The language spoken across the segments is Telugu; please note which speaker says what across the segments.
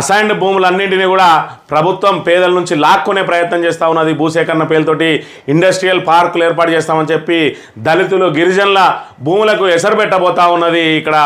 Speaker 1: అసైన్డ్ భూములన్నింటినీ కూడా ప్రభుత్వం పేదల నుంచి లాక్కునే ప్రయత్నం చేస్తూ ఉన్నది. భూసేకరణ పేరుతోటి ఇండస్ట్రియల్ పార్కులు ఏర్పాటు చేస్తామని చెప్పి దళితులు గిరిజనుల భూములకు ఎసరు పెట్టబోతా ఉన్నది ఇక్కడ.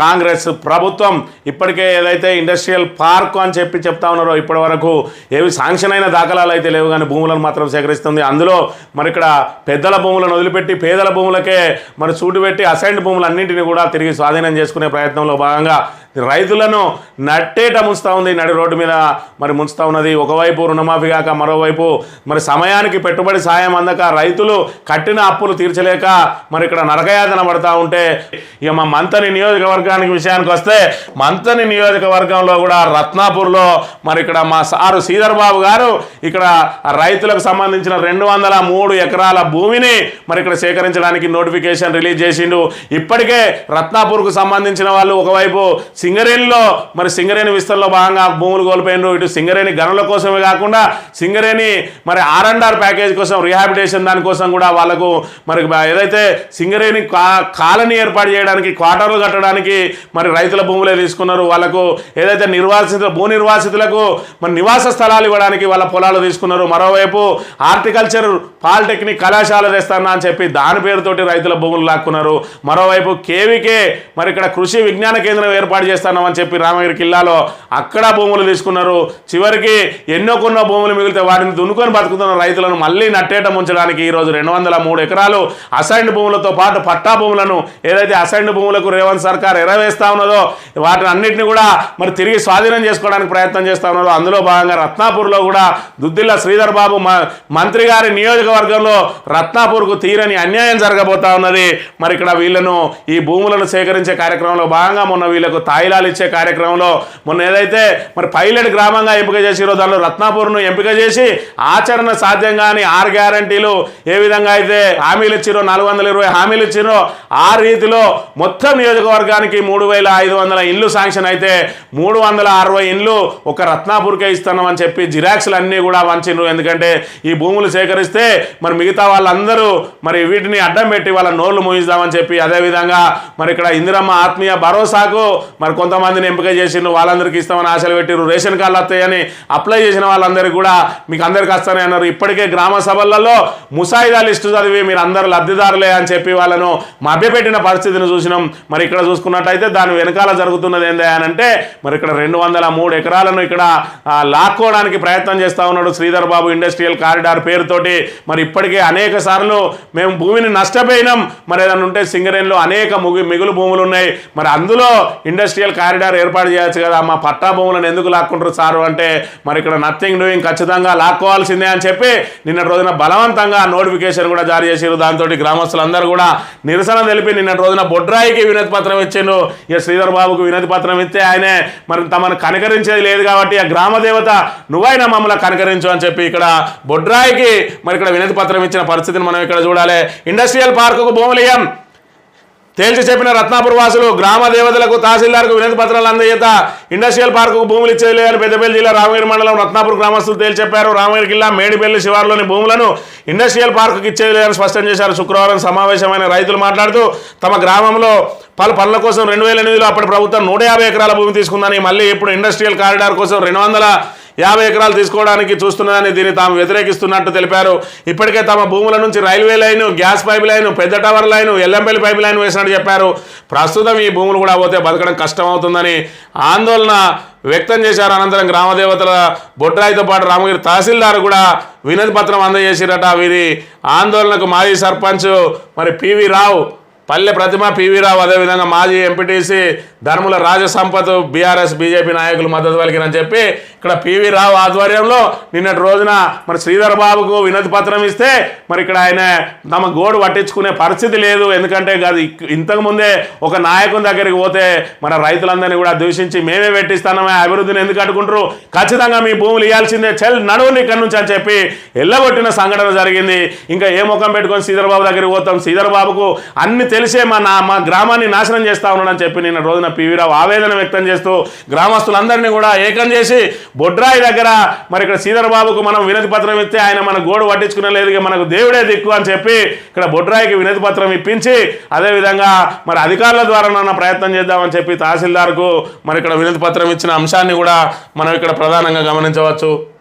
Speaker 1: కాంగ్రెస్ ప్రభుత్వం ఇప్పటికే ఏదైతే ఇండస్ట్రియల్ పార్క్ అని చెప్పి చెప్తా ఉన్నారో ఇప్పటి వరకు ఏవి శాంక్షన్ అయిన దాఖలాలు అయితే లేవు కానీ భూములను మాత్రం సేకరిస్తుంది. అందులో మరి ఇక్కడ పెద్దల భూములను వదిలిపెట్టి పేదల భూములకే మరి సూటు పెట్టి అసైన్డ్ భూములన్నింటినీ కూడా తిరిగి స్వాధీనం చేసుకునే ప్రయత్నంలో భాగంగా రైతులను నట్టేట ముంచుతా ఉంది నడి రోడ్డు మీద. మరి ముంచుతా ఉన్నది ఒకవైపు రుణమాఫీ కాక మరోవైపు మరి సమయానికి పెట్టుబడి సాయం అందక రైతులు కట్టిన అప్పులు తీర్చలేక మరి ఇక్కడ నరకయాతన పడతా ఉంటే ఇక మా మంతని నియోజకవర్గానికి విషయానికి వస్తే మంతని నియోజకవర్గంలో కూడా రత్నాపూర్లో మరి ఇక్కడ మా సారు శ్రీధర్ బాబు గారు ఇక్కడ రైతులకు సంబంధించిన రెండు వందల మూడు ఎకరాల భూమిని మరి ఇక్కడ సేకరించడానికి నోటిఫికేషన్ రిలీజ్ చేసిండు. ఇప్పటికే రత్నాపూర్కు సంబంధించిన వాళ్ళు ఒకవైపు సింగరేణిలో మరి సింగరేణి విస్తరణలో భాగంగా భూములు కోల్పోయిండ్రు ఇటు సింగరేణి గనుల కోసమే కాకుండా సింగరేణి మరి ఆర్ అండ్ ఆర్ ప్యాకేజ్ కోసం రిహాబిటేషన్ దానికోసం కూడా వాళ్ళకు మరి ఏదైతే సింగరేణి కా- కాలనీ ఏర్పాటు చేయడానికి క్వార్టర్లు కట్టడానికి మరి రైతుల భూములే తీసుకున్నారు. వాళ్ళకు ఏదైతే నిర్వాసిత భూ నిర్వాసితులకు మరి నివాస స్థలాలు ఇవ్వడానికి వాళ్ళ పొలాలు తీసుకున్నారు. మరోవైపు హార్టికల్చర్ పాలిటెక్నిక్ కళాశాల తెస్తానా అని చెప్పి దాని పేరుతోటి రైతుల భూములు లాక్కున్నారు. మరోవైపు కేవీకే మరి ఇక్కడ కృషి విజ్ఞాన కేంద్రం ఏర్పాటు చేస్తామని చెప్పి రామగిరి కిల్లాలో అక్కడ భూములు తీసుకున్నారు. చివరికి ఎన్నో కొన్న భూములు మిగిలితే వాటిని దున్నుకొని బతుకుతున్న రైతులను మళ్ళీ నట్టేట ముంచడానికి ఈరోజు రెండు వందల మూడు ఎకరాలు అసైన్డ్ భూములతో పాటు పట్టా భూములను ఏదైతే అసైన్డ్ భూములకు రేవంత్ సర్కార్ ఎరవేస్తా ఉన్నదో వాటిని అన్నింటినీ కూడా మరి తిరిగి స్వాధీనం చేసుకోవడానికి ప్రయత్నం చేస్తా ఉన్నారు అందులో భాగంగా రత్నాపూర్లో కూడా దుద్దిల్ల శ్రీధర్ బాబు మ- మంత్రి గారి నియోజకవర్గంలో రత్నాపూర్కు తీరని అన్యాయం జరగబోతా ఉన్నది. మరి ఇక్కడ వీళ్ళను ఈ భూములను సేకరించే కార్యక్రమంలో భాగంగా మొన్న వీళ్ళకు తాయిలాలు ఇచ్చే కార్యక్రమంలో మొన్న ఏదైతే మరి పైలట్ గ్రామంగా ఎంపిక చేసిరో దానిలో రత్నాపూర్ను ఎంపిక చేసి ఆచరణ సాధ్యం కాని ఆరు గ్యారంటీలు ఏ విధంగా అయితే హామీలు ఇచ్చిరో నాలుగు వందల ఇరవై హామీలు ఇచ్చిరో ఆ రీతిలో మొత్తం నియోజకవర్గానికి మూడు వేల ఐదు వందల ఇల్లు శాంక్షన్ అయితే మూడు వందల అరవై ఇండ్లు ఒక రత్నాపూర్కే ఇస్తున్నామని చెప్పి జిరాక్స్లు అన్నీ కూడా వంచిండ్రు ఎందుకంటే ఈ భూములు సేకరిస్తే మరి మిగతా వాళ్ళందరూ మరి వీటిని అడ్డం పెట్టి వాళ్ళ నోళ్ళు మూయిద్దామని చెప్పి అదేవిధంగా మరి ఇక్కడ ఇందిరమ్మ ఆత్మీయ భరోసాకు మరి కొంతమందిని ఎంపిక చేసిండ్రు వాళ్ళందరికీ ఇస్తామని ఆశలు పెట్టిరు రేషన్ కార్డులు వస్తాయని అప్లై చేసిన వాళ్ళందరికీ కూడా మీకు అందరికీ వస్తానే అన్నారు. ఇప్పటికే గ్రామ సభలలో ముసాయిదా లిస్టు చదివి మీరు అందరు లబ్ధిదారులే అని చెప్పి వాళ్ళను మభ్యపెట్టిన పరిస్థితిని చూసినాం. మరి ఇక్కడ చూసుకున్నట్టయితే దాని వెనకాల జరుగుతున్నది ఏంది అని అంటే మరి ఇక్కడ రెండు వందల మూడు ఎకరాలను ఇక్కడ లాక్కోవడానికి ప్రయత్నం చేస్తా ఉన్నాడు శ్రీధర్ బాబు ఇండస్ట్రియల్ కారిడార్ పేరుతోటి. మరి ఇప్పటికే అనేక సార్లు మేము భూమిని నష్టపోయినాం. మరి ఏదైనా ఉంటే సింగరేణిలో అనేక ముగి మిగులు భూములు ఉన్నాయి. మరి అందులో ఇండస్ట్రియల్ కారిడార్ ఏర్పాటు చేయొచ్చు కదా. మా పట్టా భూములను ఎందుకు లాక్కుంటారు సారు? అంటే మరి ఇక్కడ నథింగ్ డూయింగ్ ఖచ్చితంగా లాక్కోవాల్సిందే అని చెప్పి నిన్న రోజున బలవంతంగా నోటిఫికేషన్ కూడా జారీ చేసారు దాంతో గ్రామస్తులందరూ కూడా నిరసన తెలిపి నిన్నటి రోజున బొడ్రాయికి వినతి పత్రం ఇచ్చిండు ఇక శ్రీధర్ బాబుకు వినతి పత్రం ఇస్తే ఆయనే మరి తమను కనకరించేది లేదు కాబట్టి ఆ గ్రామ దేవత నువ్వైనా మమ్మల్ని కనకరించు అని చెప్పి ఇక్కడ బొడ్రాయికి మరి ఇక్కడ వినతి పత్రం ఇచ్చిన పరిస్థితిని మనం ఇక్కడ చూడాలి. ఇండస్ట్రియల్ పార్కుకు భూములు ఇయ్యం తేల్చి చెప్పిన రత్నాపూర్ వాసులు గ్రామ దేవతలకు తహసీల్దార్కు వినతి పత్రాలు అందజేత ఇండస్ట్రియల్ పార్కుకు భూములు ఇచ్చేది పెద్దపల్లి జిల్లా రామగిరి మండలం రత్నాపూర్ గ్రామస్తులు తేల్చెప్పారు. రామగిరి జిల్లా మేడిపల్లి శివారులోని భూములను ఇండస్ట్రియల్ పార్కుకి ఇచ్చేది స్పష్టం చేశారు. శుక్రవారం సమావేశమైన రైతులు మాట్లాడుతూ తమ గ్రామంలో పలు పనుల కోసం రెండు వేల ఎనిమిదిలో అప్పటి ప్రభుత్వం నూట యాభై ఎకరాల భూమి తీసుకుందని మళ్ళీ ఇప్పుడు ఇండస్ట్రియల్ కారిడార్ కోసం రెండు వందల యాభై ఎకరాలు తీసుకోవడానికి చూస్తున్నదని దీన్ని తాము వ్యతిరేకిస్తున్నట్టు తెలిపారు. ఇప్పటికే తమ భూముల నుంచి railway line gas pipe line పెద్ద tower line Yellampalli pipe line వేసినట్టు చెప్పారు. ప్రస్తుతం ఈ భూములు కూడా పోతే బతకడం కష్టం అవుతుందని ఆందోళన వ్యక్తం చేశారు. అనంతరం గ్రామదేవతల బొట్రాయితో పాటు రామగిరి తహసీల్దార్ కూడా వినతి పత్రం అందజేసిరట. వీరి ఆందోళనకు మాజీ సర్పంచ్ మరి పివి రావు పల్లె ప్రతిమ పివి రావు అదేవిధంగా మాజీ ఎంపీటీసీ ధర్ముల రాజసంపద బీఆర్ఎస్ బీజేపీ నాయకులు మద్దతు పలికినని చెప్పి ఇక్కడ పివి రావు ఆధ్వర్యంలో నిన్నటి రోజున మరి శ్రీధర్ బాబుకు వినతి పత్రం ఇస్తే మరి ఇక్కడ ఆయన తమ గోడు పట్టించుకునే పరిస్థితి లేదు. ఎందుకంటే అది ఇంతకు ముందే ఒక నాయకుని దగ్గరికి పోతే మన రైతులందరినీ కూడా దూషించి మేమే పెట్టిస్తానమే అభివృద్ధిని ఎందుకు అడ్డుకుంటారు ఖచ్చితంగా మీ భూములు ఇవ్వాల్సిందే. చెల్ నడువుని ఇక్కడ నుంచి అని చెప్పి ఎల్లగొట్టిన సంఘటన జరిగింది. ఇంకా ఏ ముఖం పెట్టుకొని శ్రీధర్ బాబు దగ్గరికి పోతాం? శ్రీధర్ బాబుకు అన్ని తెలిసే మా నా మా గ్రామాన్ని నాశనం చేస్తా ఉన్నాడని చెప్పి నిన్న రోజున పివిరావు ఆవేదన వ్యక్తం చేస్తూ గ్రామస్తులందరినీ కూడా ఏకం చేసి బొడ్రాయి దగ్గర మరి ఇక్కడ శ్రీధర్ బాబుకు మనం వినతి పత్రం ఇస్తే ఆయన మన గోడు పట్టించుకునే లేదు మనకు దేవుడే దిక్కు అని చెప్పి ఇక్కడ బొడ్రాయికి వినతి పత్రం ఇప్పించి అదేవిధంగా మరి అధికారుల ద్వారా ప్రయత్నం చేద్దామని చెప్పి తహసీల్దార్కు మరి ఇక్కడ వినతి పత్రం ఇచ్చిన అంశాన్ని కూడా మనం ఇక్కడ ప్రధానంగా గమనించవచ్చు.